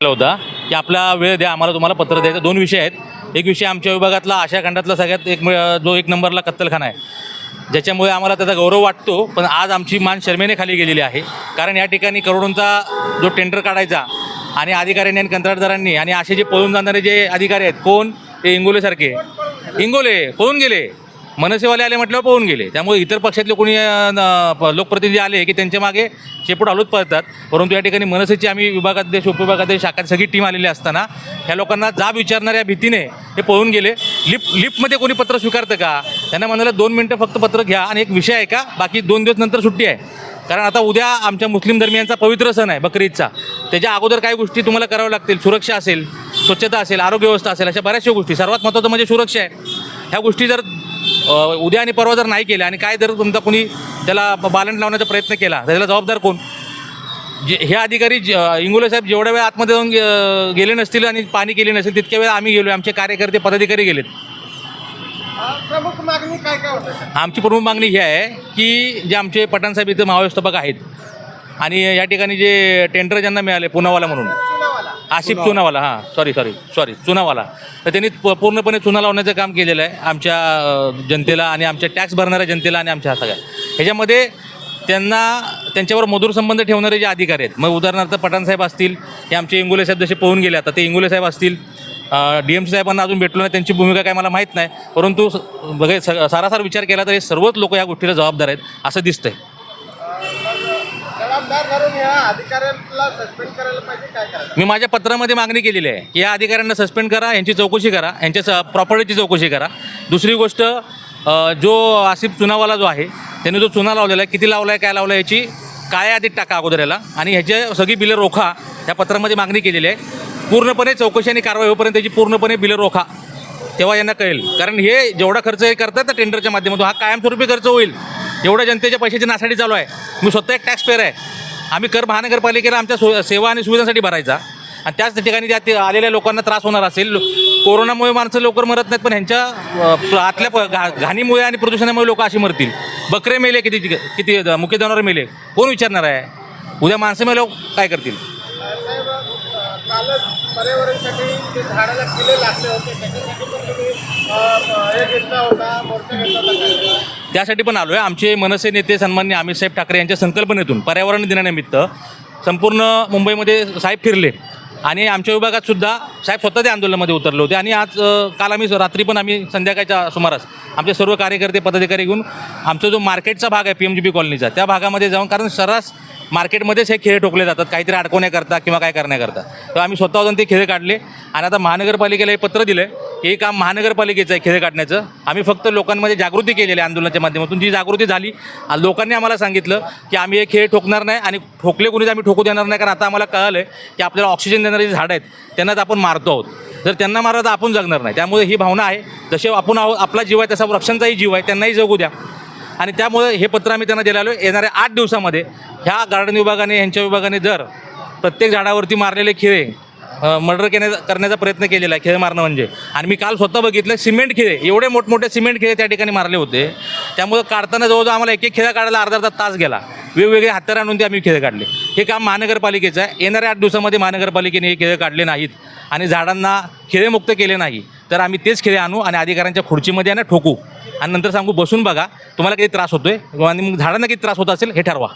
होता. की आपला वेळ द्या आम्हाला तुम्हाला पत्र द्यायचं. दोन विषय आहेत. एक विषय आमच्या विभागातला आशा खंडातला सगळ्यात एक जो एक नंबरला कत्तलखाना आहे. ज्याच्यामुळे आम्हाला त्याचा गौरव वाटतो पण आज आमची मान शर्मेने खाली गेलेली आहे. कारण या ठिकाणी करोडोंचा जो टेंडर काढायचा आणि अधिकाऱ्यांनी आणि कंत्राटदारांनी आणि असे जे पळून जाणारे जे अधिकारी आहेत कोण? ते इंगोलेसारखे. इंगोले पळून गेले. मनसेवाले आले म्हटल्यावर पळून गेले. त्यामुळे इतर पक्षातले कोणी प- लोकप्रतिनिधी आले की त्यांच्या मागे शेपूट हलूत पळतात. परंतु या ठिकाणी मनसेची आम्ही विभागाध्यक्ष उपविभागाध्यक्ष शाखात सगळी टीम आलेली असताना ह्या लोकांना जाब विचारणाऱ्या भीतीने हे पळून गेले. लिफ्ट लिफ्टमध्ये कोणी पत्र स्वीकारतं का? त्यांना म्हणाला दोन मिनटं फक्त पत्र घ्या आणि एक विषय आहे का बाकी दोन दिवस नंतर सुट्टी आहे. कारण आता उद्या आमच्या मुस्लिम धर्मियांचा पवित्र सण आहे बकरी ईदचा त्याच्या अगोदर काही गोष्टी तुम्हाला कराव्या लागतील. सुरक्षा असेल स्वच्छता असेल आरोग्य व्यवस्था असेल अशा बऱ्याचशा गोष्टी. सर्वात महत्त्वाचं म्हणजे सुरक्षा आहे. ह्या गोष्टी जर उद्या आणि परवा जर नाही केल्या आणि काय जर तुमचा कोणी त्याला बालंट लावण्याचा प्रयत्न केला तर त्याला जबाबदार कोण? जे हे अधिकारी ज- इंगोले साहेब जेवढ्या वेळ आतमध्ये जाऊन गेले नसतील आणि पाणी केले नसेल तितक्या वेळ आम्ही गेलो आमचे कार्यकर्ते पदाधिकारी गेलेत. प्रमुख मागणी काय काय होतं? आमची प्रमुख मागणी ही आहे की जे आमचे पठाणसाहेब इथं महाव्यवस्थापक आहेत आणि या ठिकाणी जे टेंडर ज्यांना मिळाले पुनावाला म्हणून आशिफ चुनावाला हां सॉरी सॉरी सॉरी चुनावाला. तर त्यांनी प- पूर्णपणे चुना लावण्याचं काम केलेलं आहे. आमच्या जनतेला आणि आमच्या टॅक्स भरणाऱ्या जनतेला आणि आमच्या सगळ्या. ह्याच्यामध्ये त्यांना त्यांच्यावर मधुर संबंध ठेवणारे जे अधिकारी आहेत मग उदाहरणार्थ पठाणसाहेब असतील हे आमचे इंगोले साहेब जसे पोहून गेले आता ते इंगोले साहेब असतील डी एम सी साहेबांना अजून भेटलो नाही त्यांची भूमिका काय मला माहीत नाही परंतु स- बघा स- सारासार विचार केला तर हे सर्वच लोक या गोष्टीला जबाबदार आहेत असं दिसतंय जबाबदार धरून या अधिकाऱ्याला सस्पेंड करायला पाहिजे काय करायला मी माझ्या पत्रामध्ये मागणी केलेली आहे की या अधिकाऱ्यांना सस्पेंड करा यांची चौकशी करा यांच्या प्रॉपर्टीची चौकशी करा. दुसरी गोष्ट जो आसिफ चुनावाला जो आहे त्याने जो चुना लावलेला आहे किती लावला आहे काय लावला आहे याची काय आधीत टाका अगोदर याला आणि ह्याच्या सगळी बिलं रोखा या पत्रामध्ये मागणी केलेली आहे. पूर्णपणे चौकशी आणि कारवाई होईपर्यंत त्याची पूर्णपणे बिलं रोखा तेव्हा यांना कळेल. कारण हे जेवढा खर्च हे करतात तर टेंडरच्या माध्यमातून हा कायमस्वरूपी खर्च होईल. एवढ्या जनतेच्या पैशाची नासाडी चालू आहे. मी स्वतः एक टॅक्स पेअर आहे. आम्ही कर महानगरपालिकेला आमच्या सो सेवा आणि सुविधांसाठी भरायचा. आणि त्याच ठिकाणी त्या ते आलेल्या लोकांना त्रास होणार असेल. कोरोनामुळे माणसं लवकर मरत नाहीत पण ह्यांच्या आतल्या प- घा घाणीमुळे आणि प्रदूषणामुळे लोक अशी मरतील. बकरे मेले किती किती मुख्य जनावर मेले? कोण विचारणार आहे? उद्या माणसं मेलो काय करतील? पर्यावरणासाठी त्यासाठी पण आलो आहे आमचे मनसे नेते सन्मान्य अमितसाहेब ठाकरे यांच्या संकल्पनेतून पर्यावरण दिनानिमित्त संपूर्ण मुंबईमध्ये साहेब फिरले. आणि आमच्या विभागात सुद्धा साहेब स्वतः त्या आंदोलनामध्ये उतरले होते. आणि आज काल आम्ही रात्री पण आम्ही संध्याकाळच्या सुमारास आमचे सर्व कार्यकर्ते पदाधिकारी घेऊन आमचा जो मार्केटचा भाग आहे पी एम जी बी कॉलनीचा त्या भागामध्ये जाऊन कारण सर्रास मार्केटमध्येच हे खेळ ठोकले जातात. काहीतरी अडकवण्याकरता किंवा काय करण्याकरता. तर आम्ही स्वतः जाऊन ते खेळ काढले आणि आता महानगरपालिकेला हे पत्र दिलं आहे हे काम महानगरपालिकेचं आहे खेळ काढण्याचं आम्ही फक्त लोकांमध्ये जागृती केलेली आहे आंदोलनाच्या माध्यमातून. जी जागृती झाली लोकांनी आम्हाला सांगितलं की आम्ही हे खेळ ठोकणार नाही आणि ठोकले कोणीच आम्ही ठोकू देणार नाही. कारण आता आम्हाला कळलं आहे की आपल्याला ऑक्सिजन देणारे जे झाडं आहेत त्यांनाच आपण मारतो आहोत. जर त्यांना मारलं तर आपण जगणार नाही. त्यामुळे ही भावना आहे. जसे आपण आहोत आपला जीव आहे तसा वृक्षांचाही जीव आहे. त्यांनाही जगू द्या. आणि त्यामुळे हे पत्र आम्ही त्यांना दिलेलो येणाऱ्या आठ दिवसामध्ये ह्या गार्डन विभागाने यांच्या विभागाने जर प्रत्येक झाडावरती मारलेले खिळे मर्डर केण्याचा करण्याचा प्रयत्न केलेला आहे खेळ मारणं म्हणजे. आणि मी काल स्वतः बघितलं सिमेंट खिळे एवढे मोठमोठे सिमेंट खिळे त्या ठिकाणी मारले होते. त्यामुळे काढताना जवळजवळ आम्हाला एक एक खेळ काढायला अर्धा अर्धा तास गेला. वेगवेगळे हत्यार आणून ते आम्ही खेळ काढले. हे काम महानगरपालिकेचं आहे. येणाऱ्या आठ दिवसामध्ये महानगरपालिकेने हे खेळ काढले नाहीत. आणि झाडांना खेळेमुक्त केले नाही. तर आम्ही तेच खेळे आणू आणि अधिकाऱ्यांच्या खुर्चीमध्ये आहे ना ठोकू. आणि नंतर सांगू बसून बघा तुम्हाला किती त्रास होतोय आणि मग झाडांना किती त्रास होत असेल हे ठरवा.